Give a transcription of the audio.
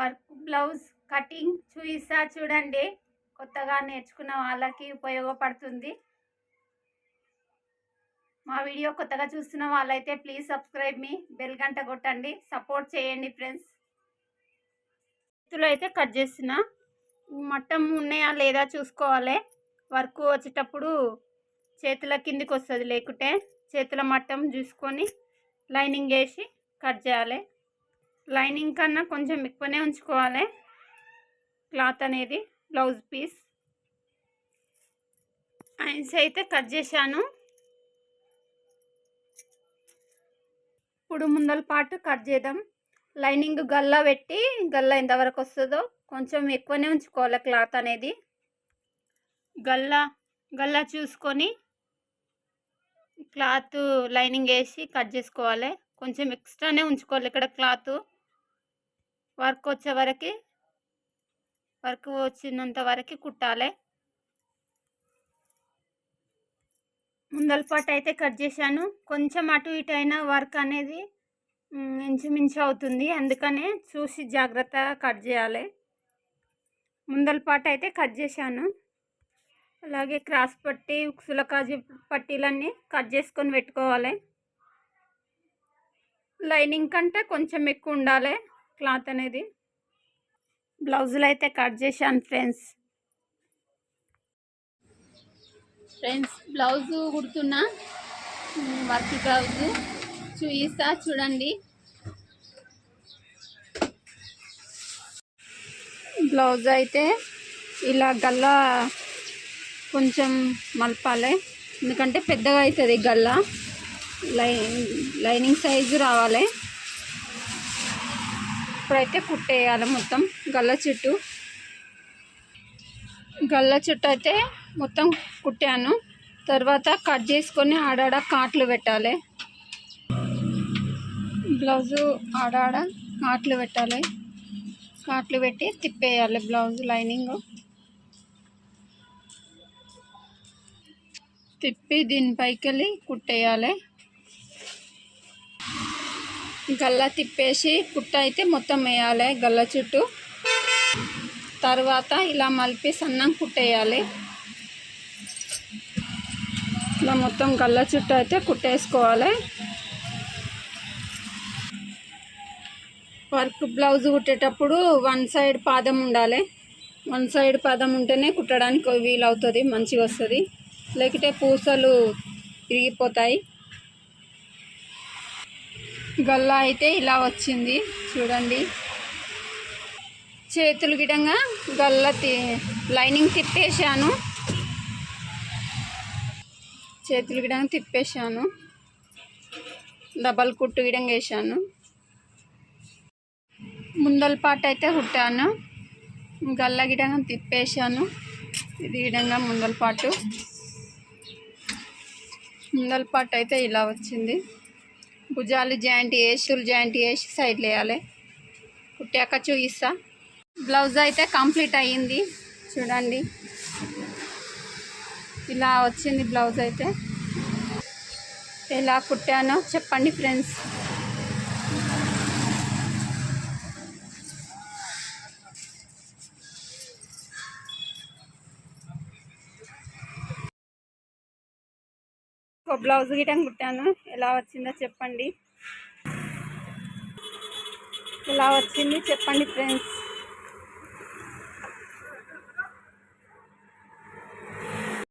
Work blouse cutting చూయిస్తా చూడండి. కొత్తగా నేర్చుకున్న వాళ్ళకి ఉపయోగపడుతుంది. మా వీడియో కొత్తగా చూస్తున్న వాళ్ళైతే ప్లీజ్ సబ్స్క్రైబ్ మీ బెల్ గంట కొట్టండి. సపోర్ట్ చేయండి ఫ్రెండ్స్. చేతులు అయితే కట్ చేసిన మట్టం ఉన్నాయా లేదా చూసుకోవాలి. వర్క్ వచ్చేటప్పుడు చేతుల కిందికి వస్తుంది లేకుంటే చేతుల మట్టం చూసుకొని లైనింగ్ వేసి కట్ చేయాలి. లైనింగ్ కన్నా కొంచెం ఎక్కువనే ఉంచుకోవాలి. క్లాత్ అనేది బ్లౌజ్ పీస్. ఐన్స్ అయితే కట్ చేశాను. ఇప్పుడు ముందల పాటు కట్ చేద్దాం. లైనింగ్ గల్లా పెట్టి గల్లా ఎంతవరకు వస్తుందో కొంచెం ఎక్కువనే ఉంచుకోవాలి క్లాత్ అనేది. గల్లా గల్లా చూసుకొని క్లాత్ లైనింగ్ వేసి కట్ చేసుకోవాలి. కొంచెం ఎక్స్ట్రానే ఉంచుకోవాలి ఇక్కడ క్లాత్. వర్క్ వచ్చే వరకు వర్క్ వచ్చినంత వరకు కుట్టాలి. ముందల పాటు అయితే కట్ చేశాను. కొంచెం అటు ఇటు అయినా వర్క్ అనేది ఇంచుమించు అవుతుంది. అందుకనే చూసి జాగ్రత్తగా కట్ చేయాలి. ముందల పాటు అయితే కట్ చేశాను. అలాగే క్రాస్ పట్టి సులకాజు పట్టీలన్నీ కట్ చేసుకొని పెట్టుకోవాలి. లైనింగ్ కంటే కొంచెం ఎక్కువ ఉండాలి. క్లాత్ అనేది బ్లౌజులు అయితే కట్ చేశాను ఫ్రెండ్స్. ఫ్రెండ్స్ బ్లౌజు కుడుతున్నా. వర్క్ బ్లౌజు చూయిస్తా చూడండి. బ్లౌజ్ అయితే ఇలా గల్లా కొంచెం మలపాలి. ఎందుకంటే పెద్దగా అవుతుంది గల్లా. లై లైనింగ్ సైజు రావాలి. ఇప్పుడైతే కుట్టేయాలి మొత్తం గల్ల చుట్టూ. గల్ల చుట్టూ అయితే మొత్తం కుట్టాను. తర్వాత కట్ చేసుకొని ఆడాడ కాట్లు పెట్టాలి. బ్లౌజు ఆడాడ కాట్లు పెట్టాలి. కాట్లు పెట్టి తిప్పేయాలి బ్లౌజ్ లైనింగ్. తిప్పి దీనిపైకి వెళ్ళి కుట్టేయాలి. గల్ల తిప్పేసి కుట్ట అయితే మొత్తం వేయాలి గల్ల చుట్టూ. తర్వాత ఇలా మలిపి సన్నం కుట్టేయాలి ఇలా మొత్తం గల్ల చుట్టూ అయితే కుట్టేసుకోవాలి వర్క్ బ్లౌజ్ కుట్టేటప్పుడు వన్ సైడ్ పాదం ఉండాలి. వన్ సైడ్ పాదం ఉంటేనే కుట్టడానికి వీలవుతుంది మంచిగా వస్తుంది. లేకపోతే పూసలు విరిగిపోతాయి. గల్లా అయితే ఇలా వచ్చింది. చూడండి. చేతులు గిడంగా గల్ల తి లైనింగ్ తిప్పేశాను. చేతులు గిడంగా తిప్పేశాను. డబల్ కుట్టు గిడంగా వేసాను ముందల పాట అయితే కుట్టాను. గల్ల గిడంగా తిప్పేశాను. ఇది గిడంగా ముందల పాటు ముందల పాటు అయితే ఇలా వచ్చింది. భుజాలు జాయింట్ వేసి జాయింట్ వేసి సైడ్లు వేయాలి. కుట్టాక చూపిస్తా బ్లౌజ్ అయితే కంప్లీట్ అయ్యింది. చూడండి. ఇలా వచ్చింది బ్లౌజ్ అయితే. ఎలా కుట్టానో చెప్పండి ఫ్రెండ్స్. ఒక బ్లౌజ్ గిటం కుట్టాను. ఎలా వచ్చిందో చెప్పండి. ఎలా వచ్చింది చెప్పండి ఫ్రెండ్స్.